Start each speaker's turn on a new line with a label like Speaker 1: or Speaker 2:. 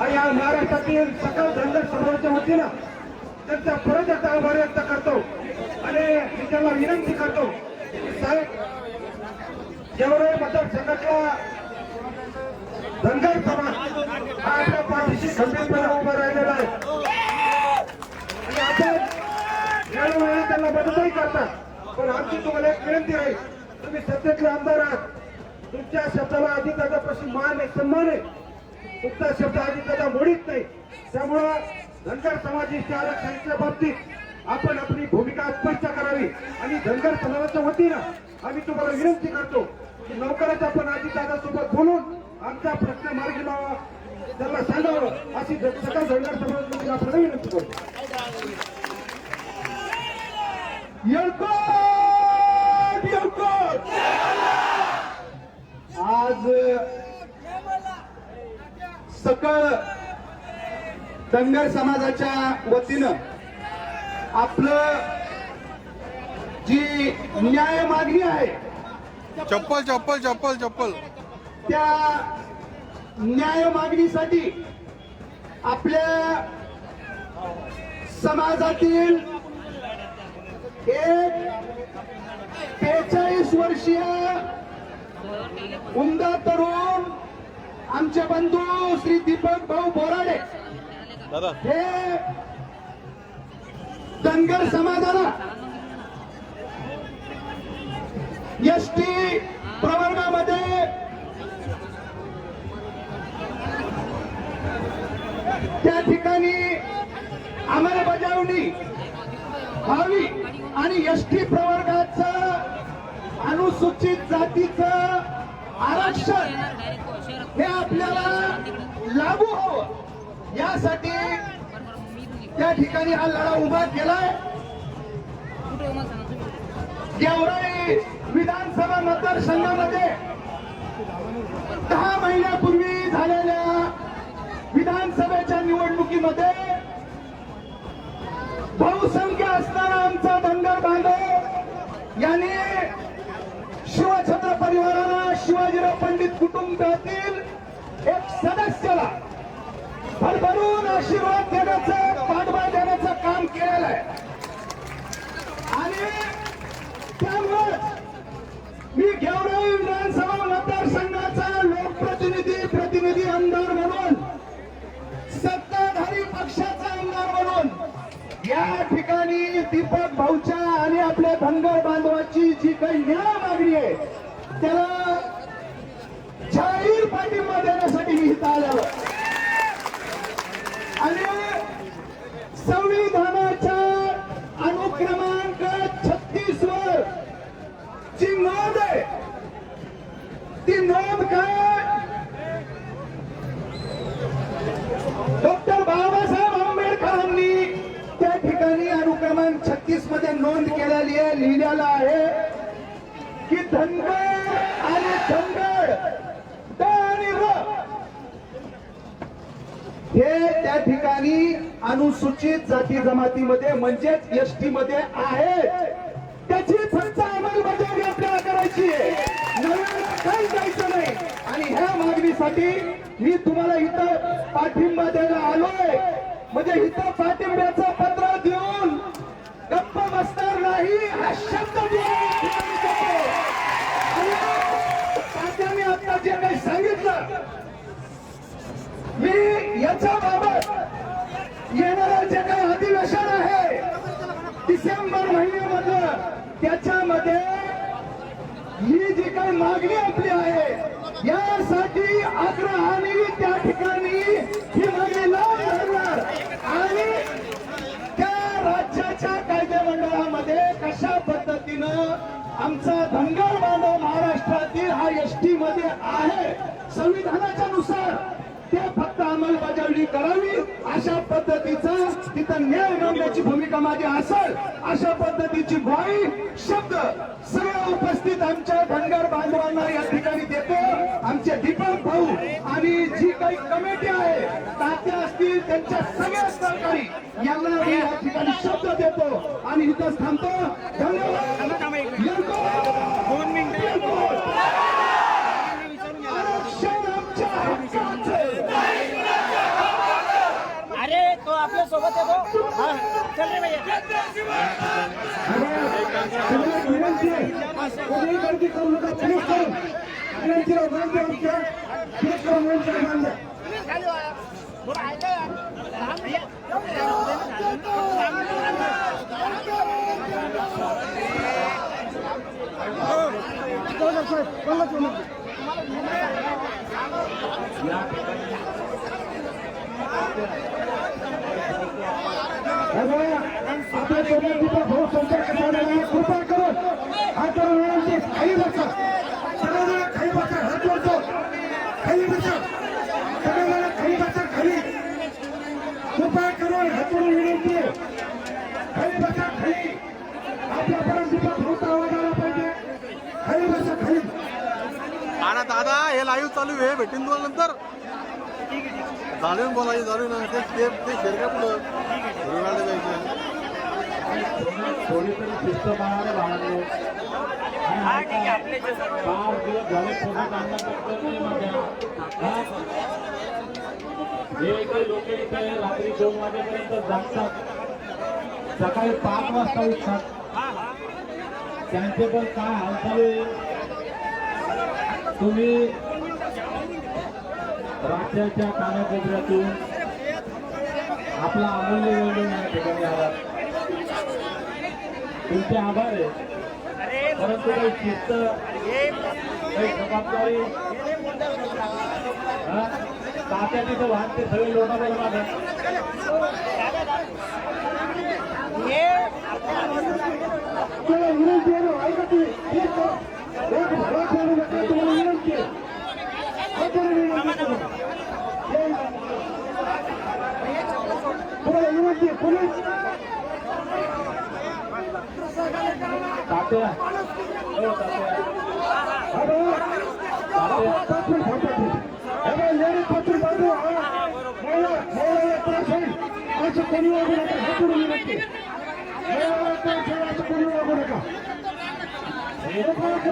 Speaker 1: आणि या महाराष्ट्रातील सकल धनगर समाजाच्या वतीनं त्यांचा परत एकदा आभार व्यक्त करतो. आणि मी त्यांना विनंती करतो साहेब जेवढे मतदारसंघातला धनगर समाज हा आपल्या पाठीशी खंबीरपणे उभा राहिलेला आहे. आणि आपण वेळोवेळी त्यांना मदतही करतात. पण आमची तुम्हाला एक विनंती राहील तुम्ही सत्तेतले आमदार आहात. तुमच्या शब्दाला अधिक प्रश्न मान आहे सन्मान आहे. कुठला शब्द अधिक मोडीत नाही. त्यामुळं धनगर समाजाच्या आरक्षणाच्या बाबतीत आपण आपली भूमिका स्पष्ट करावी आणि धनगर समाजाच्या वतीनं आम्ही तुम्हाला विनंती करतो की लवकरच आपण अजित सोबत बोलून आमचा प्रश्न मार्गी लावा. त्याला सांगावं अशी सकल धनगर समाजाची आपण विनंती करतो.
Speaker 2: सकळ धनगर समाजाच्या वतीनं आपलं जी न्याय मागणी आहे
Speaker 3: चप्पल चप्पल चप्पल चप्पल.
Speaker 2: त्या न्याय मागणीसाठी आपल्या समाजातील एक बेचाळीस वर्षीय उमदा तरुण आमचे बंधू श्री दीपक भाऊ बोराडे. हे धनगर समाजाला एस टी प्रवर्गामध्ये त्या ठिकाणी अंमलबजावणी व्हावी आणि एस टी प्रवर्गाचं अनुसूचित जातीचं आरक्षण हे आपल्याला लागू हवं. यासाठी त्या ठिकाणी हा लढा उभा केलाय. गेवराई विधानसभा मतदारसंघामध्ये दहा महिन्यापूर्वी झालेल्या विधानसभेच्या निवडणुकीमध्ये बहुसंख्य असणारा आमचा धनगर बांधव यांनी शिवछत्र परिवाराला शिवाजीराव पंडित कुटुंबातील सदस्याला भरभरून आशीर्वाद देण्याचं पाठबळ देण्याचं काम केलेलं आहे. आणि त्यामुळेच मी गेवराई विधानसभा मतदारसंघाचा लोकप्रतिनिधी प्रतिनिधी आमदार म्हणून सत्ताधारी पक्षाचा आमदार म्हणून या ठिकाणी दीपक भाऊच्या आणि आपल्या धनगर बांधवाची जी काही न्याय मागणी आहे त्याला पाठिंबा देण्यासाठी मी इथं आलेलो. आणि संविधानाच्या अनुक्रमांक छत्तीस वर जी नोंद आहे ती नोंद काय? डॉक्टर बाबासाहेब आंबेडकरांनी त्या ठिकाणी अनुक्रमांक छत्तीसमध्ये नोंद केलेली आहे लिहिलेला आहे की धनगर आणि धनगर हे त्या ठिकाणी अनुसूचित जाती जमातीमध्ये म्हणजेच एस टी मध्ये आहे. त्याची फक्त अंमलबजावणी आपल्याला करायची काही जायचं नाही. आणि ह्या मागणीसाठी मी तुम्हाला इथं पाठिंबा द्यायला आलोय. म्हणजे इथं पाठिंब्याचं पत्र देऊन गप्प बसणार नाही हा शब्द देऊन ठिकाणी देतो. आणि तात्याने आता जे काही सांगितलं मी येणारं जे काही अधिवेशन आहे डिसेंबर महिन्यामधलं त्याच्यामध्ये ही जी काही मागणी आपली आहे यासाठी आग्रहाने त्या ठिकाणी ही मागणी लावून धरणार. आणि त्या राज्याच्या कायदेमंडळामध्ये कशा पद्धतीनं आमचा धनगर बांधव महाराष्ट्रातील हा एस टी मध्ये आहे संविधानाच्या नुसार ते फक्त अंमलबजावणी करावी अशा पद्धतीचा तिथं न्याय मिळवण्याची भूमिका माझी असेल अशा पद्धतीची ग्वाही शब्द सगळ्या उपस्थित आमच्या धनगर बांधवांना या ठिकाणी देतो. आमचे दीपक भाऊ आणि जी काही कमिटी आहे तात्या असतील त्यांच्या सगळ्या सहकारी यांना या ठिकाणी शब्द देतो आणि इथंच थांबतो. धन्यवाद.
Speaker 4: Yeah. हा
Speaker 1: करू आपल्या भाऊ आहे कृपा करून हा बसा बसा हात बसा बसा खाली कृपा करून विनंती खाली बसा खाली भाऊचा आवाज आला पाहिजे खाली बसा खाली
Speaker 3: दादा हे लाईव्ह चालू आहे. भेटेन तुम्हाला नंतर. चालू बोलायचं ना. ते ते ते शेरका पुढं रुग्णालय जायचं.
Speaker 5: शिस्त पाळायला पाच दिवस झाले फोटो काढणं करतो नाही माझ्या. हा? हे काही लोक इथे रात्री दोन वाजेपर्यंत जागतात. सकाळी पाच वाजता उठतात. त्यांचे पण काय हालचाल तुम्ही राज्याच्या कानाकोपऱ्यातून आपला अमूल्य वेळ या ठिकाणी आला. तुमचे आभार आहे. परंतु काही शिस्त काही जबाबदारी हा? तात्या तिथं वाहन ते सगळे लोक मला माझं
Speaker 1: तुम्हाला विनंती आहे ना, ऐका तुम्ही. एक एक भावा करू नका, तुम्हाला विनंती आहे. हातून विनंती करू. एक- तुम्हाला विनंती आहे,